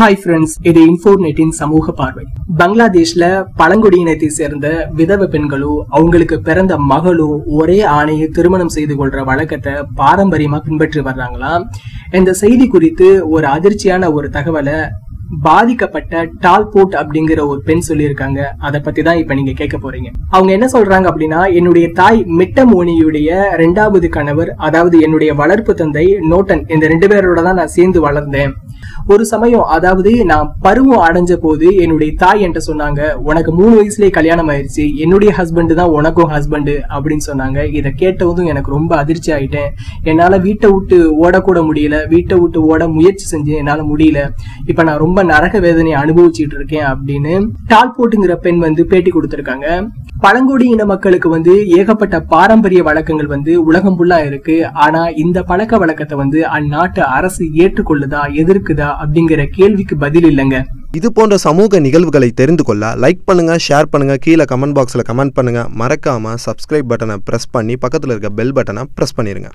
Hi friends இது இன்ஃபோர்நெட்டின் சமூக பார்வை. பங்களாதேஷ்ல பழங்குடியினத்தை சேர்ந்த விதவ பெண்களோ அவங்களுக்கு பிறந்த மகளோ ஒரே ஆணையை திருமணம் செய்து கொள்ற வழக்கத்தை பாரம்பரியமா பின்பற்றி வர்றாங்களாம் இந்த செய்தி குறித்து ஒரு அதிர்ச்சியான ஒரு தகவலை பாதிக்கப்பட்ட டால்போட் அப்படிங்கிற ஒரு பெண் சொல்லியிருக்காங்க. அதை பத்தி தான் இப்ப நீங்க கேட்க போறீங்க. அவங்க என்ன சொல்றாங்க அப்படின்னா என்னுடைய தாய் மிட்டமோனியுடைய ரெண்டாவது கணவர் அதாவது என்னுடைய வளர்ப்பு தந்தை நோட்டன் இந்த ரெண்டு பேரோட தான் நான் சேர்ந்து வளர்ந்தேன். ஒரு சமயம் அதாவது நான் பருவம் அடைஞ்ச போது என்னுடைய தாய் என்கிட்ட சொன்னாங்க உனக்கு மூணு வயசுலயே கல்யாணம் ஆயிருச்சு என்னுடைய ஹஸ்பண்ட் தான் உனக்கும் ஹஸ்பண்ட் அப்படின்னு சொன்னாங்க. இதை கேட்டதும் எனக்கு ரொம்ப அதிர்ச்சி ஆயிட்டேன். என்னால வீட்டை விட்டு ஓடக்கூட முடியல வீட்டை விட்டு ஓட முயற்சி செஞ்சு என்னால முடியல. இப்ப நான் ரொம்ப நரக வேதனையை அனுபவிச்சுட்டு இருக்கேன் அப்படின்னு டால்போட்டுங்கிற பெண் வந்து பேட்டி கொடுத்திருக்காங்க. பழங்குடி இன மக்களுக்கு வந்து ஏகப்பட்ட பாரம்பரிய வழக்கங்கள் வந்து உலகம் ஃபுல்லா இருக்கு. ஆனா இந்த பழக்க வழக்கத்தை வந்து அந்நாட்டு அரசு ஏற்றுக்கொள்ளுதா எதிர்க்குதா அப்படிங்கிற கேள்விக்கு பதில் இல்லைங்க. இது போன்ற சமூக நிகழ்வுகளை தெரிந்து கொள்ள லைக் பண்ணுங்க ஷேர் பண்ணுங்க கீழே கமெண்ட் பாக்ஸில் கமெண்ட் பண்ணுங்க. மறக்காம சப்ஸ்கிரைப் பட்டனை ப்ரெஸ் பண்ணி பக்கத்தில் இருக்க பெல் பட்டனை ப்ரெஸ் பண்ணிருங்க.